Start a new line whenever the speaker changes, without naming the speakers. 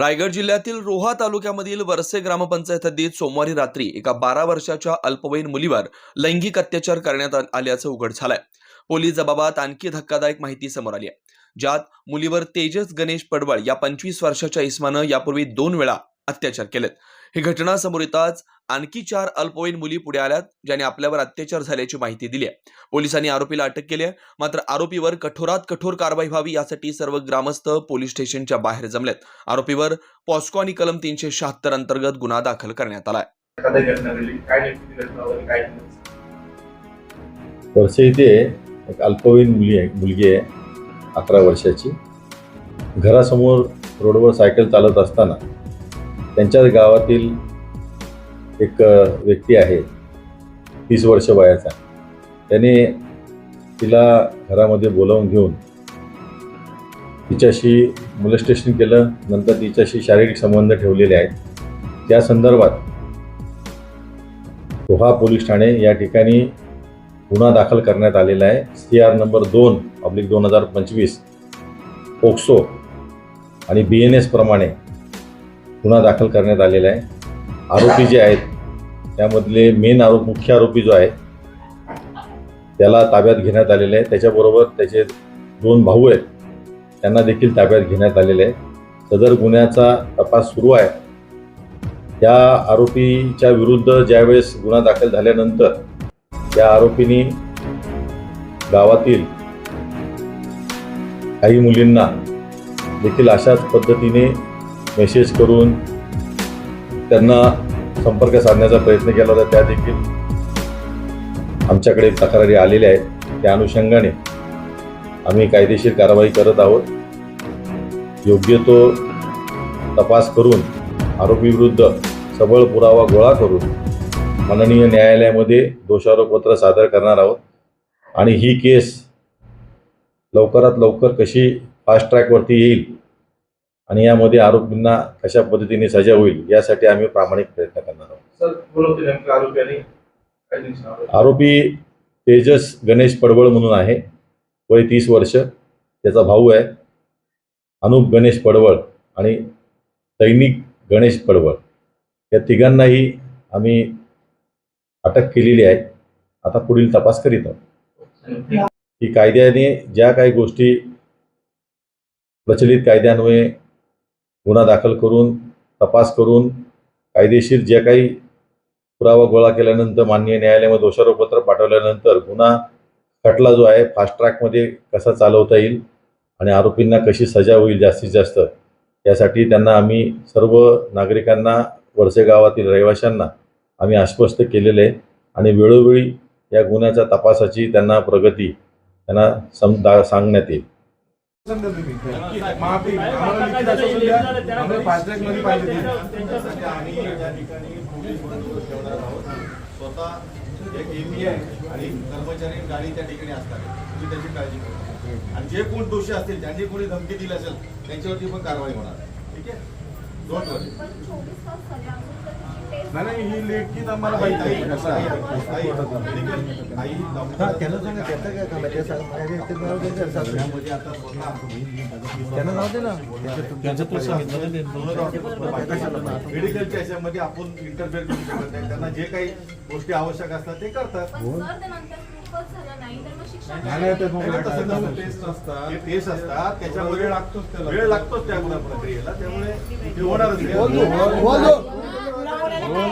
रायगड जिल्ह्यातील रोहा तालुक्यामधील वरसे ग्रामपंचायत हद्दीत सोमवारी रात्री एका बारा वर्षाच्या अल्पवयीन मुलीवर लैंगिक अत्याचार करण्यात आल्याचं उघड झालंय. पोलीस जबाबात आणखी धक्कादायक माहिती समोर आली आहे. ज्यात मुलीवर तेजस गणेश पडवळ या पंचवीस वर्षाच्या इस्मानं यापूर्वी दोन वेळा अत्याचार केलेत. ही घटना समोर येताच आणखी चार अल्पवयीन मुली पुढे आल्यात ज्याने आपल्यावर अत्याचार झाल्याची माहिती दिली आहे. पोलिसांनी आरोपीला अटक केली आहे मात्र आरोपीवर कठोरात कठोर कारवाई व्हावी यासाठी सर्व ग्रामस्थ पोलीस स्टेशनच्या बाहेर जमलेत. आरोपीवर पॉस्को आणि कलम तीनशे शहात्तर अंतर्गत गुन्हा दाखल करण्यात आलाय?
वर्षे इथे एक अल्पवयीन मुली आहे मुलगी आहे अकरा वर्षाची. घरासमोर रोडवर सायकल चालत असताना त्यांच्याच गावातील एक व्यक्ती आहे. तीस वर्ष वयाचा. त्याने तिला घरामध्ये बोलावून घेऊन तिच्याशी मुलस्टेशन केलं. नंतर तिच्याशी शारीरिक संबंध ठेवलेले आहेत. त्या संदर्भात रोहा पोलीस ठाणे या ठिकाणी गुन्हा दाखल करण्यात आलेला आहे. सी आर नंबर दोन ऑब्लिक दोन हजार पंचवीस पोक्सो आणि बी एन एस प्रमाणे गुन्हा दाखल करण्यात आलेला आहे. आरोपी जे आहेत त्यामधले मेन आरोप मुख्य आरोपी जो आहे त्याला ताब्यात घेण्यात आलेले आहे. त्याच्याबरोबर त्याचे दोन भाऊ आहेत त्यांना देखील ताब्यात घेण्यात आलेले आहे. सदर गुन्ह्याचा तपास सुरू आहे. त्या आरोपीच्या विरुद्ध ज्यावेळेस गुन्हा दाखल झाल्यानंतर त्या आरोपींनी गावातील काही मुलींना देखील अशाच पद्धतीने मेसेज करून त्यांना संपर्क साधण्याचा प्रयत्न केला होता त्या देखील आमच्याकडे तक्रारी आलेल्या आहेत. त्या अनुषंगाने आम्ही कायदेशीर कारवाई करत आहोत. योग्य तो तपास करून आरोपीविरुद्ध सबळ पुरावा गोळा करून माननीय न्यायालयामध्ये दोषारोपपत्र सादर करणार आहोत. आणि ही केस लवकरात लवकर कशी फास्ट ट्रॅकवरती येईल आणि यामध्ये आरोपींना कशा पद्धतीने सजा होईल यासाठी आम्ही प्रामाणिक प्रयत्न करणार आहोत?
आरोपी
तेजस गणेश पडवळ म्हणून आहे. वय तीस वर्ष. त्याचा भाऊ आहे. अनुप गणेश पडवळ आणि दैनिक गणेश पडवळ. या तिघांनाही आम्ही अटक केलेली आहे. आता पुढील तपास करीत आहोत. की कायद्याने ज्या काही गोष्टी प्रचलित कायद्यान्वये गुन्हा दाखल करून तपास करून कायदेशीर जे काही पुरावा गोळा केल्यानंतर माननीय न्यायालयामध्ये दोषारोपपत्र पाठवल्यानंतर गुन्हा खटला जो आहे फास्ट ट्रॅकमध्ये कसा चालवता येईल आणि आरोपींना कशी सजा होईल जास्तीत जास्त यासाठी त्यांना आम्ही सर्व नागरिकांना वरसे गावातील रहिवाशांना आम्ही आश्वस्त केलेले आहे आणि वेळोवेळी या गुन्ह्याच्या तपासाची त्यांना प्रगती त्यांना सम दा सांगण्यात येईल.
आम्ही या ठिकाणी पोलीस ठेवणार आहोत स्वतः एक एमी आहे आणि कर्मचारी गाडी त्या ठिकाणी असणार तुम्ही त्याची काळजी करा. आणि जे कोण दोषी असतील ज्यांनी कोणी धमकी दिली असेल त्यांच्यावरती पण कारवाई होणार. आहे? ठीक आहे डोंट वरी
नाही नाही ही लेखीत आम्हाला कसं आहे?
त्यामध्ये आता
त्यांना नाव दे ना.
मेडिकलच्या याच्यामध्ये आपण इंटरफेअर करू शकत नाही. त्यांना जे काही गोष्टी आवश्यक असतात ते करतात.
टेस्ट असतात.
हे टेस्ट असतात. त्याच्यामध्ये
वेळ लागतोच त्याला.
वेळ लागतोच त्या प्रक्रियेला. त्यामुळे होणारच नाही.